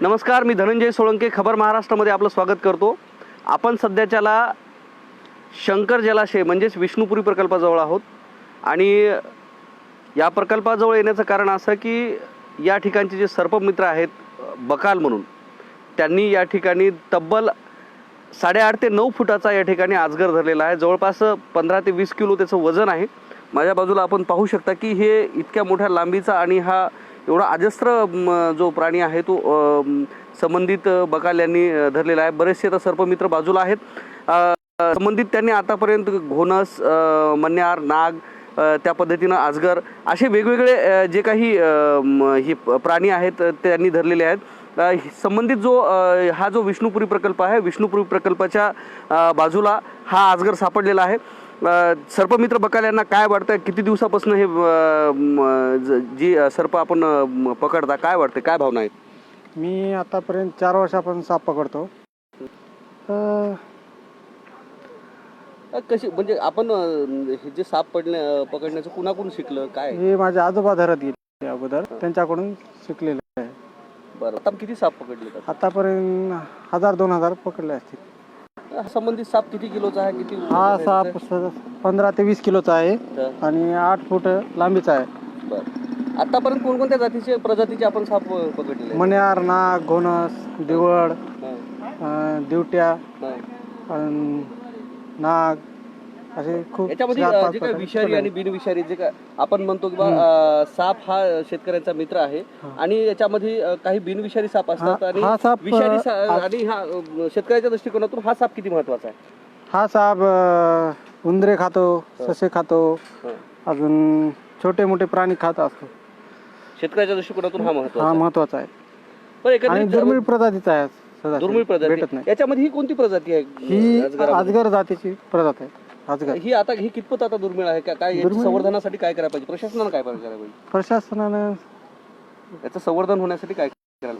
नमस्कार मी धनंजय सोळंके खबर महाराष्ट्रामध्ये आपलं स्वागत करतो. आपण सध्याच्याला शंकर जलाशय म्हणजेच विष्णुपुरी प्रकल्पाजवळ आहोत. आणि या प्रकल्पाजवळ येण्याचं कारण असं की या ठिकाणचे जे सर्पमित्र आहेत बकाल म्हणून त्यांनी या ठिकाणी तब्बल साडेआठ ते नऊ फुटाचा या ठिकाणी आजगर धरलेला आहे. जवळपास पंधरा ते वीस किलो त्याचं वजन आहे. माझ्या बाजूला आपण पाहू शकता की हे इतक्या मोठ्या लांबीचा आणि हा एवढा अजस्त्र जो प्राणी आहे तो संबंधित बकाल यांनी धरलेला आहे. बरेचसे तर सर्पमित्र बाजूला आहेत. संबंधित त्यांनी आतापर्यंत घोणस मन्यार नाग त्या पद्धतीनं आजगर असे वेगवेगळे जे काही हे प्राणी आहेत त्यांनी धरलेले आहेत. संबंधित जो हा जो विष्णुपुरी प्रकल्प आहे विष्णुपुरी प्रकल्पाच्या बाजूला हा आजगर सापडलेला आहे. सर्पमित्र बकाल यांना काय वाटतं किती दिवसापासून हे ज- सर्प आपण पकडता काय वाटतं काय भावना आहेत? मी आतापर्यंत चार वर्षापासून साप पकडतो. कशी म्हणजे आपण हे जे साप पडणे अ, पकडण्याचं कुणाकडून शिकलं? काय? हे माझे आजोबा धरत गेले अगोदर. त्यांच्याकडून शिकलेलं आहे. बरं. आता किती साप पकडले? आतापर्यंत हजार दोन हजार पकडले असतील. हा संबंधित साप किती किलोचा आहे किती हा साप स- पंधरा ते वीस किलोचा आहे आणि आठ फूट लांबीचा आहे. बरं. आतापर्यंत कोणकोणत्या जातीचे प्रजातीचे आपण साप पकडलेले आहेत? मण्यार नाग घोणस दिवड हा, अं, दिवट्या हा. नाग असे खूप याच्यामध्ये चार पाच जे काही प्रकारचे विषारी. आणि बिनविषारी जे काय आपण म्हणतो की बा अ, साप हा शेतकऱ्यांचा मित्र आहे आणि याच्यामध्ये अ, काही बिनविषारी साप असतात हा- आणि हा साप, विषारी सा- आणि हा अ, शेतकऱ्याच्या दृष्टिकोनातून हा साप किती महत्त्वाचा आहे हा साप अं, उंदरे खातो ससे खातो हा. अजून छोटे मोठे प्राणी खात असतो शेतकऱ्याच्या दृष्टिकोनातून हा हा महत्त्वाचा आहे. महत्त्वाचा आहे पण आणि एकंदरीत दुर्मिळ प्रजातीचा आहे सदाशिव. दुर्मिळ भेटत प्रजाती नाही याच्यामध्ये ही कोणती प्रजाती आहे ही? अजगर जातीची प्रजात आहे ही आता ही कितपत आता दुर्मिळ आहे? का काय याच्या दुर्मिळ- संवर्धनासाठी काय करायला पाहिजे? प्रशासनानं काय करायला पाहिजे? प्रशासनानं याचं संवर्धन होण्यासाठी काय करायला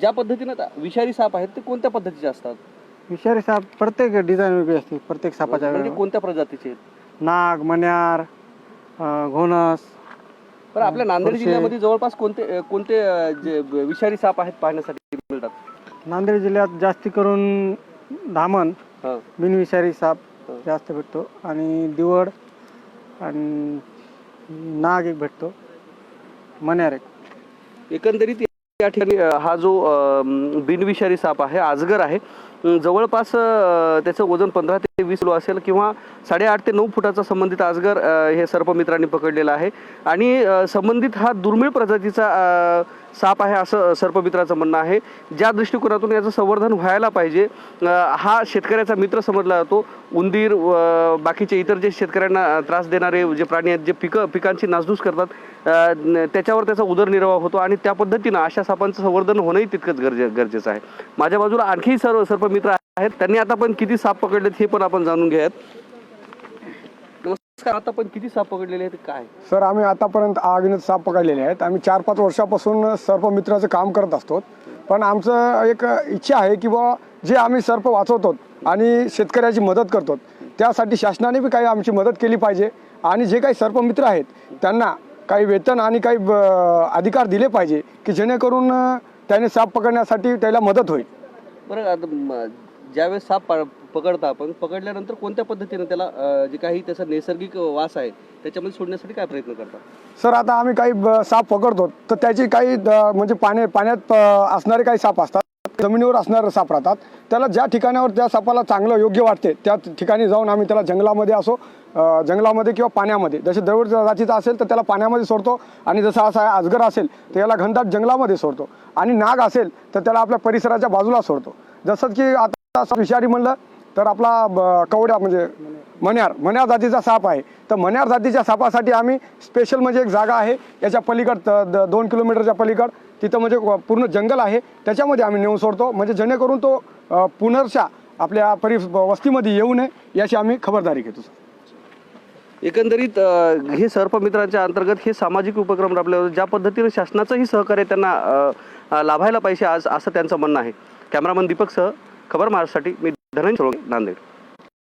ज्या पद्धतीनं आता विषारी साप आहेत ते कोणत्या पद्धतीचे असतात? विषारी साप प्रत्येक डिझाईन वेगळी असते प्रत्येक सापाच्या म्हणजे. कोणत्या प्रजातीचे आहेत? नाग मण्यार अं, घोणस पण आपल्या नांदेड थोडेसे- जिल्ह्यामध्ये जवळपास कोणते अ, कोणते अ, जे विषारी साप आहेत पाहण्यासाठी मिळतात? नांदेड जिल्ह्यात जास्ती करून धामण हा. बिनविषारी साप. जास्त भेटतो आणि दिवड आणि नाग एक भेटतो मण्यार एक एकंदरीत या ठिकाणी अ, हा जो अ, म, बिनविषारी साप आहे आजगर आहे जवळपास त्याचं वजन पंधरा ते वीस किलो असेल किंवा साडेआठ ते नऊ फुटाचा संबंधित आजगर हे सर्पमित्रांनी पकडलेला आहे. आणि संबंधित हा दुर्मिळ प्रजातीचा साप आहे असं सर्पमित्राचं म्हणणं आहे. ज्या दृष्टिकोनातून याचं संवर्धन व्हायला पाहिजे हा शेतकऱ्याचा मित्र समजला जातो. उंदीर व बाकीचे इतर जे शेतकऱ्यांना त्रास देणारे जे प्राणी आहेत जे पिकं पिकांची नासधूस करतात त्याच्यावर त्याचा उदरनिर्वाह होतो आणि त्या पद्धतीनं अशा सापांचं संवर्धन होणंही तितकंच गरजे गरजेचं आहे. माझ्या बाजूला आणखी सर्व सर्प मित्र आहेत. त्यांनी आता पण किती साप पकडलेत हे पण आपण जाणून घ्यायत नमस्कार आता पण किती साप पकडलेले आहेत काय? सर आम्ही आतापर्यंत अविनत साप पकडलेले आहेत. आम्ही चार पाच वर्षापासून सर्प मित्राचं काम करत असतो. पण आमचं एक इच्छा आहे की बुवा जे आम्ही सर्प वाचवतो आणि शेतकऱ्याची मदत करतो त्यासाठी शासनाने बी काही आमची मदत केली पाहिजे. आणि जे काही सर्पमित्र आहेत त्यांना काही वेतन आणि काही अधिकार दिले पाहिजे की जेणेकरून त्याने साप पकडण्यासाठी त्याला मदत होईल. बरं आता ज्यावेळेस साप पा- पकडता आपण पकडल्यानंतर कोणत्या पद्धतीनं त्याला जे काही त्याचा नैसर्गिक वास आहे त्याच्यामध्ये सोडण्यासाठी काय प्रयत्न करता सर आता आम्ही काही साप पकडतो तर त्याची काही म्हणजे पाण्या पाण्यात असणारे काही साप असतात. जमिनीवर असणारे साप राहतात. त्याला ज्या ठिकाणावर त्या सापाला चांगलं योग्य वाटते त्या ठिकाणी जाऊन आम्ही त्याला जंगलामध्ये असो जंगलामध्ये किंवा पाण्यामध्ये. जसे दरवड जातीचा असेल तर त्याला पाण्यामध्ये सोडतो आणि जसा असा अजगर असेल तर याला घनदाट जंगलामध्ये सोडतो. आणि नाग असेल तर त्याला आपल्या परिसराच्या बाजूला सोडतो. जसं की आता विषारी म्हणलं तर आपला ब- कवड्या म्हणजे मन्यार मन्यार जातीचा साप आहे. तर मन्यार जातीच्या सापासाठी आम्ही स्पेशल म्हणजे एक जागा आहे. याच्या पलीकड द- दोन किलोमीटरच्या पलीकड तिथं म्हणजे पूर्ण जंगल आहे. त्याच्यामध्ये आम्ही नेऊन सोडतो. म्हणजे जेणेकरून तो पुनर्शा आपल्या परि वस्तीमध्ये येऊ नये याची आम्ही खबरदारी घेतो एकंदरीत हे सर्प मित्रांच्या अंतर्गत हे सामाजिक उपक्रम राबले ज्या पद्धतीने शासनाचंही सहकार्य त्यांना लाभायला पाहिजे आज असं त्यांचं म्हणणं आहे. कॅमेरामन दीपकसह खबर महाराष्ट्रासाठी मी धनंजय सोळंके, नांदेड